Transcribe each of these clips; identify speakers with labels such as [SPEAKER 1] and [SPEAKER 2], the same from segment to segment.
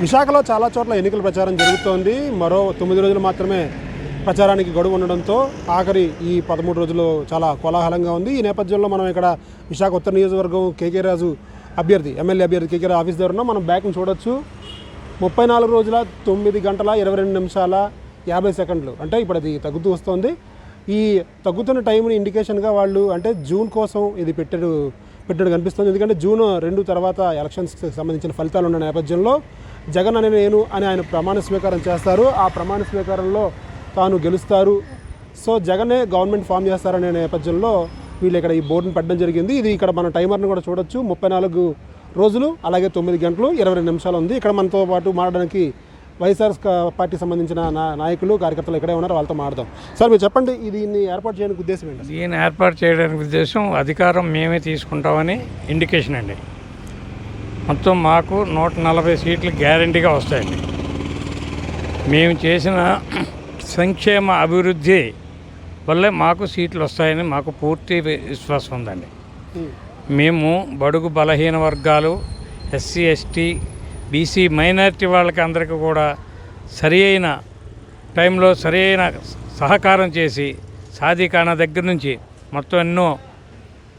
[SPEAKER 1] విశాఖలో చాలా చోట్ల ఎన్నికల ప్రచారం జరుగుతోంది. మరో తొమ్మిది రోజులు మాత్రమే ప్రచారానికి గడువు ఉండడంతో ఆఖరి ఈ పదమూడు రోజులు చాలా కోలాహలంగా ఉంది. ఈ నేపథ్యంలో మనం ఇక్కడ విశాఖ ఉత్తర నియోజకవర్గం కేకే రాజు అభ్యర్థి ఎమ్మెల్యే అభ్యర్థి కేకే రాజు ఆఫీస్ దగ్గర మనం బ్యాక్ని చూడొచ్చు. ముప్పై నాలుగు రోజుల తొమ్మిది గంటల ఇరవై రెండు నిమిషాల యాభై సెకండ్లు అంటే ఇప్పుడు అది తగ్గుతూ వస్తుంది. ఈ తగ్గుతున్న టైంని ఇండికేషన్గా వాళ్ళు అంటే జూన్ కోసం ఇది పెట్టడు పెట్టడు కనిపిస్తుంది. ఎందుకంటే జూన్ రెండు తర్వాత ఎలక్షన్స్కి సంబంధించిన ఫలితాలు ఉన్న నేపథ్యంలో జగన్ అనే నేను అని ఆయన ప్రమాణ స్వీకారం చేస్తారు. ఆ ప్రమాణ స్వీకారంలో తాను గెలుస్తారు. సో జగనే గవర్నమెంట్ ఫామ్ చేస్తారనే నేపథ్యంలో వీళ్ళు ఇక్కడ ఈ బోర్డుని పెట్టడం జరిగింది. ఇది ఇక్కడ మన టైమర్ని కూడా చూడొచ్చు. ముప్పై నాలుగు రోజులు అలాగే తొమ్మిది గంటలు ఇరవై రెండు నిమిషాలు ఉంది. ఇక్కడ మనతో పాటు మాట్లాడడానికి వైఎస్ఆర్ పార్టీ సంబంధించిన నా- నాయకులు కార్యకర్తలు ఇక్కడే ఉన్నారు. వాళ్ళతో మాట్లాడదాం. సార్ మీరు చెప్పండి దీన్ని ఏర్పాటు చేయడానికి ఉద్దేశం ఏంటి?
[SPEAKER 2] దీన్ని ఏర్పాటు చేయడానికి ఉద్దేశం అధికారం మేమే తీసుకుంటామని ఇండికేషన్ అండి. మొత్తం మాకు నూట నలభై సీట్లు గ్యారంటీగా వస్తాయండి. మేము చేసిన సంక్షేమ అభివృద్ధి వల్లే మాకు సీట్లు వస్తాయని మాకు పూర్తి విశ్వాసం ఉందండి. మేము బడుగు బలహీన వర్గాలు ఎస్సీ ఎస్టీ బీసీ మైనారిటీ వాళ్ళకి అందరికీ కూడా సరి అయిన టైంలో సరి అయిన సహకారం చేసి సాధికారణ దగ్గర నుంచి మొత్తం ఎన్నో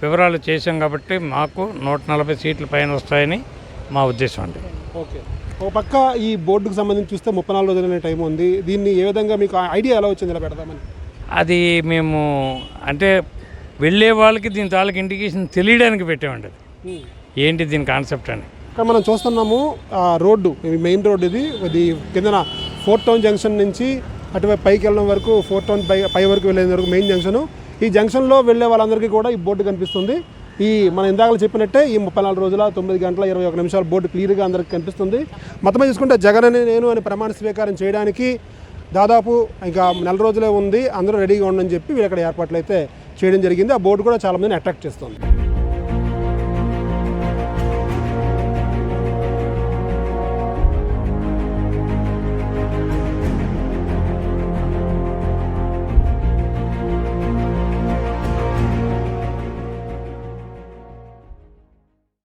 [SPEAKER 2] వివరాలు చేశాం కాబట్టి మాకు నూట నలభై సీట్ల పైన వస్తాయని మా ఉద్దేశం అండి.
[SPEAKER 1] ఓకే. ఒక పక్క ఈ బోర్డుకు సంబంధించి చూస్తే ముప్పై నాలుగు రోజులనే టైం ఉంది. దీన్ని ఏ విధంగా మీకు ఐడియా ఎలా వచ్చింది? ఇలా పెడదామని?
[SPEAKER 2] అది మేము అంటే వెళ్ళే వాళ్ళకి దీని తాలూకు ఇండికేషన్ తెలియడానికి పెట్టామండి అది. ఏంటి దీని కాన్సెప్ట్ అని?
[SPEAKER 1] ఇక్కడ మనం చూస్తున్నాము ఆ రోడ్డు మెయిన్ రోడ్డు ఇది. ఇది కిందన ఫోర్ట్ టౌన్ జంక్షన్ నుంచి అటువైపు పైకి వెళ్ళడం వరకు ఫోర్ట్ టౌన్ పై పై వరకు వెళ్ళే వరకు మెయిన్ జంక్షన్. ఈ జంక్షన్లో వెళ్ళే వాళ్ళందరికీ కూడా ఈ బోర్డు కనిపిస్తుంది. ఈ మనం ఇందాక చెప్పినట్టే ఈ ముప్పై నాలుగు రోజుల తొమ్మిది గంటల ఇరవై ఒక నిమిషాల బోర్డు క్లియర్గా అందరికీ కనిపిస్తుంది. మొత్తం చూసుకుంటే జగన్ అని నేను అని ప్రమాణ స్వీకారం చేయడానికి దాదాపు ఇంకా నెల రోజులే ఉంది. అందరూ రెడీగా ఉండని చెప్పి వీళ్ళు అక్కడ ఏర్పాట్లు అయితే చేయడం జరిగింది. ఆ బోర్డు కూడా చాలా మందిని అట్రాక్ట్ చేస్తుంది.